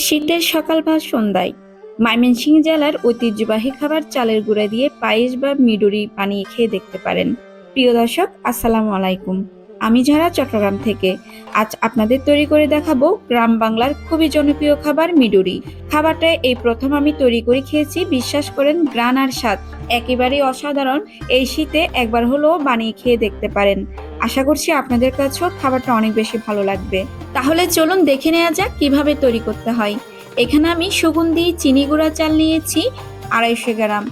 শীতের সকাল বা সন্ধ্যায় ময়মনসিংহ জেলার ঐতিহ্যবাহী খাবার চালের গুঁড়া দিয়ে পায়েস বা মিডুরি বানিয়ে খেয়ে দেখতে পারেন। প্রিয় দর্শক, আসসালামু আলাইকুম। আমি যারা চট্টগ্রাম থেকে। আজ আপনাদের তৈরি করে দেখাবো গ্রাম বাংলার খুবই জনপ্রিয় খাবার মিডুরি। খাবারটা এই প্রথম আমি তৈরি করে খেয়েছি, বিশ্বাস করেন গ্রান আর স্বাদ। একেবারেই অসাধারণ। এই শীতে একবার হলেও বানিয়ে খেয়ে দেখতে পারেন। আশা করছি আপনাদের কাছেও খাবারটা অনেক বেশি ভালো লাগবে। তাহলে চলুন দেখে নেওয়া যাক কীভাবে তৈরি করতে হয়। এখানে আমি সুগন্ধি, চিনি গুঁড়া চাল নিয়েছি, আড়াইশো গ্রাম।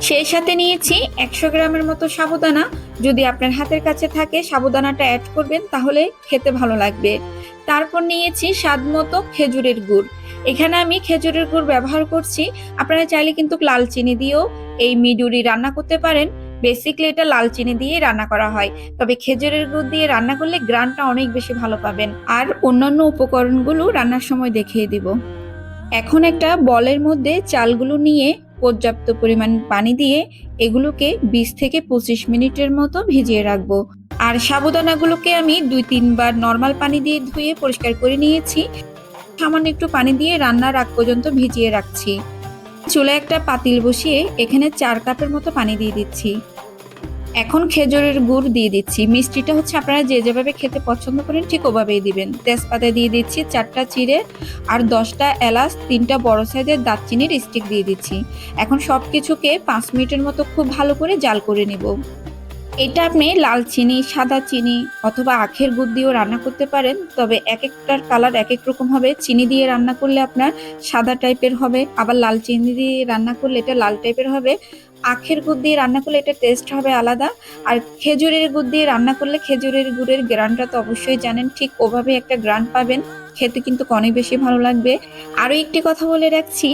সেই সাথে নিয়েছি একশো গ্রামের মতো সাবুদানা। যদি আপনার হাতের কাছে থাকে সাবুদানাটা অ্যাড করবেন, তাহলে খেতে ভালো লাগবে। তারপর নিয়েছি স্বাদ মতো খেজুরের গুড়। এখানে আমি খেজুরের গুড় ব্যবহার করছি। আপনারা চাইলে কিন্তু লাল চিনি দিয়েও এই মিডুরি রান্না করতে পারেন। বেসিকলি এটা লাল চিনি দিয়ে রান্না করা হয়। তবে খেজুরের গুড় দিয়ে রান্না করলে গ্রানটা অনেক বেশি ভালো পাবেন। আর অন্যান্য উপকরণগুলো রান্নার সময় দেখিয়ে দিব। এখন একটা বলের মধ্যে চালগুলো নিয়ে পর্যাপ্ত পরিমাণ পানি দিয়ে এগুলোকে বিশ থেকে পঁচিশ মিনিটের মতো ভিজিয়ে রাখব। আর সাবুদানাগুলোকে আমি দুই তিনবার নর্মাল পানি দিয়ে ধুয়ে পরিষ্কার করে নিয়েছি। সামান্য একটু পানি দিয়ে রান্নার আগ পর্যন্ত ভিজিয়ে রাখছি। চুলে একটা পাতিল বসিয়ে এখানে চার কাপের মতো পানি দিয়ে দিচ্ছি। এখন খেজুরের গুড় দিয়ে দিচ্ছি। মিষ্টিটা হচ্ছে আপনারা যে যেভাবে খেতে পছন্দ করেন ঠিক ওভাবেই দিবেন। তেজপাতা দিয়ে দিচ্ছি চারটা চিড়ে আর দশটা এলাচ, তিনটা বড় সাইজের দারচিনির স্টিক দিয়ে দিচ্ছি। এখন সব কিছুকে পাঁচ মিনিটের মতো খুব ভালো করে জাল করে নিব। এটা আপনি লাল চিনি, সাদা চিনি অথবা আখের গুড় দিয়েও রান্না করতে পারেন, তবে এক একটার কালার এক এক রকম হবে। চিনি দিয়ে রান্না করলে আপনার সাদা টাইপের হবে, আবার লাল চিনি দিয়ে রান্না করলে এটা লাল টাইপের হবে। আখের গুড় দিয়ে রান্না করলে এটা টেস্ট হবে আলাদা। আর খেজুরের গুড় দিয়ে রান্না করলে খেজুরের গুড়ের গ্রানটা তো অবশ্যই জানেন, ঠিক ওভাবে একটা গ্রান পাবেন। খেতে কিন্তু অনেক বেশি ভালো লাগবে। আরও একটি কথা বলে রাখছি,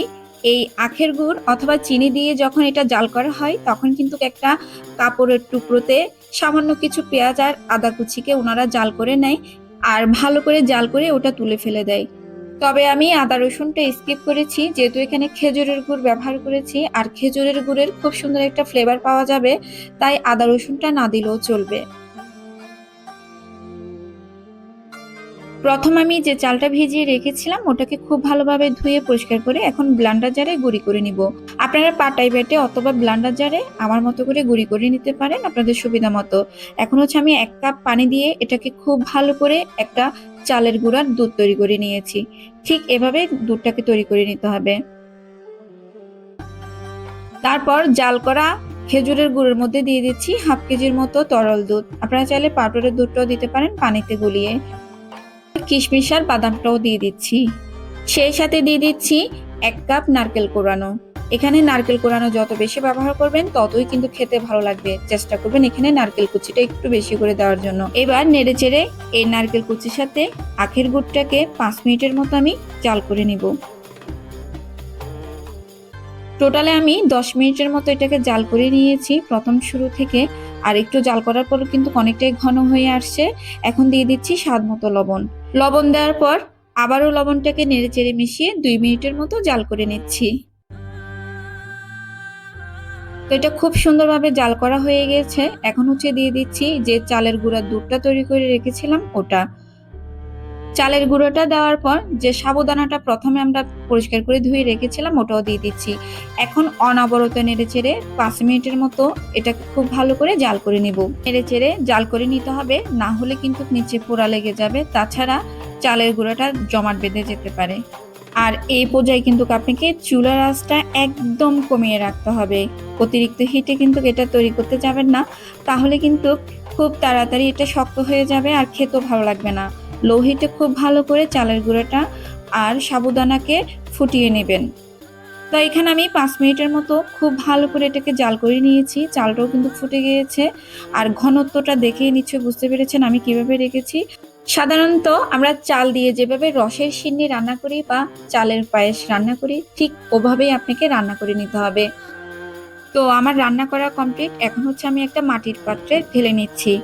এই আখের গুড় অথবা চিনি দিয়ে যখন এটা জাল করা হয়, তখন কিন্তু একটা কাপড়ের টুকরোতে সামান্য কিছু পেঁয়াজ আর আদা কুচিকে ওনারা জাল করে নেয়। আর ভালো করে জাল করে ওটা তুলে ফেলে দেয়। তবে আমি আদা রসুনটা স্কিপ করেছি, যেহেতু এখানে খেজুরের গুড় ব্যবহার করেছি, আর খেজুরের গুড়ের খুব সুন্দর একটা ফ্লেভার পাওয়া যাবে, তাই আদা রসুনটা না দিলেও চলবে। প্রথম আমি যে চালটা ভিজিয়ে রেখেছিলাম, ওটাকে খুব ভালোভাবে ধুয়ে পরিষ্কার করে এখন ব্লান্ডার জারে গুঁড়ি করে নিব। আপনারা পাটাই বেটে অথবা ব্লান্ডার জারে আমার মতো করে গুঁড়ি করে নিতে পারেন আপনাদের সুবিধা মতো। এখন হচ্ছে আমি এক কাপ পানি দিয়ে এটাকে খুব ভালো করে একটা চালের গুঁড়ার দুধ তৈরি করে নিয়েছি। ঠিক এভাবে দুধটাকে তৈরি করে নিতে হবে। তারপর জাল করা খেজুরের গুড়ের মধ্যে দিয়ে দিচ্ছি হাফ কেজির মতো তরল দুধ। আপনারা চাইলে পাউডারের দুধটাও দিতে পারেন পানিতে গুলিয়ে। কিশমিশ আর বাদামটাও দিয়ে দিচ্ছি। সেই সাথে দিয়ে দিচ্ছি এক কাপ নারকেল কোরানো। এখানে নারকেল কোরানো যত বেশি ব্যবহার করবেন, ততই কিন্তু খেতে ভালো লাগবে। চেষ্টা করবেন এখানে নারকেল কুচিটা একটু বেশি করে দেওয়ার জন্য। এবার নেড়ে চেড়ে এই নারকেল কুচির সাথে আখের গুড়টাকে পাঁচ মিনিটের মতো আমি জাল করে নিব। টোটালে আমি দশ মিনিটের মতো এটাকে জাল করে নিয়েছি। প্রথম শুরু থেকে আর একটু জাল করার পর কিন্তু অনেকটাই ঘন হয়ে আসছে। এখন দিয়ে দিচ্ছি স্বাদ মতো লবণ। লবণ দেওয়ার পর আবারও লবণটাকে নেড়ে চেড়ে মিশিয়ে দুই মিনিটের মতো জাল করে নিচ্ছি। তো এটা খুব সুন্দরভাবে জাল করা হয়ে গেছে। এখন হচ্ছে দিয়ে দিচ্ছি যে চালের গুঁড়ার দুধটা তৈরি করে রেখেছিলাম ওটা। চালের গুঁড়োটা দেওয়ার পর যে সাবুদানাটা প্রথমে আমরা পরিষ্কার করে ধুয়ে রেখেছিলাম, ওটাও দিয়ে দিচ্ছি। এখন অনাবরত নেড়ে চেড়ে পাঁচ মিনিটের মতো এটাকে খুব ভালো করে জাল করে নিব। নেড়ে চেড়ে জাল করে নিতে হবে, না হলে কিন্তু নিচে পোড়া লেগে যাবে। তাছাড়া চালের গুঁড়োটা জমাট বেঁধে যেতে পারে। আর এই পর্যায়ে কিন্তু আপনাকে চুলার আঁচটা একদম কমিয়ে রাখতে হবে। অতিরিক্ত হিটে কিন্তু এটা তৈরি করতে যাবেন না। তাহলে কিন্তু খুব তাড়াতাড়ি এটা শক্ত হয়ে যাবে আর খেতেও ভালো লাগবে না। লো হিটে খুব ভালো করে চালের গুঁড়োটা আর সাবুদানাকে ফুটিয়ে নেবেন। তো এখানে আমি পাঁচ মিনিটের মতো খুব ভালো করে এটাকে জাল করে নিয়েছি। চালটাও কিন্তু ফুটে গিয়েছে। আর ঘনত্বটা দেখেই নিশ্চয়ই বুঝতে পেরেছেন আমি কীভাবে রেখেছি। সাধারণত আমরা চাল দিয়ে যেভাবে রসের সিন্নি রান্না করি বা চালের পায়েস রান্না করি, ঠিক ওভাবেই আপনাকে রান্না করে নিতে হবে। তো আমার রান্না করা কমপ্লিট। এখন হচ্ছে আমি একটা মাটির পাত্রে ঢেলে নিচ্ছি।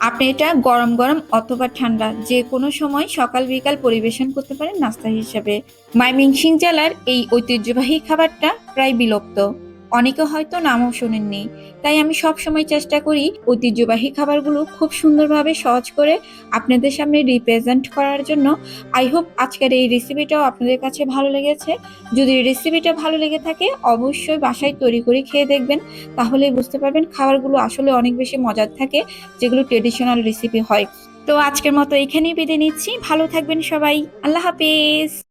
আপনি এটা গরম গরম অথবা ঠান্ডা যে কোনো সময় সকাল বিকাল পরিবেশন করতে পারেন নাস্তা হিসেবে। মাইমিংসিং জেলার এই ঐতিহ্যবাহী খাবারটা প্রায় বিলুপ্ত। অনেকে হয়তো নামও শোনেননি। তাই আমি সব সময় চেষ্টা করি ঐতিহ্যবাহী খাবারগুলো খুব সুন্দরভাবে সহজ করে আপনাদের সামনে রিপ্রেজেন্ট করার জন্য। আই হোপ আজকের এই রেসিপিটাও আপনাদের কাছে ভালো লেগেছে। যদি রেসিপিটা ভালো লেগে থাকে, অবশ্যই বাসায় তৈরি করে খেয়ে দেখবেন। তাহলেই বুঝতে পারবেন খাবারগুলো আসলে অনেক বেশি মজার থাকে, যেগুলো ট্রেডিশনাল রেসিপি হয়। তো আজকের মতো এখানেই বেঁধে নিচ্ছি। ভালো থাকবেন সবাই। আল্লাহ হাফিজ।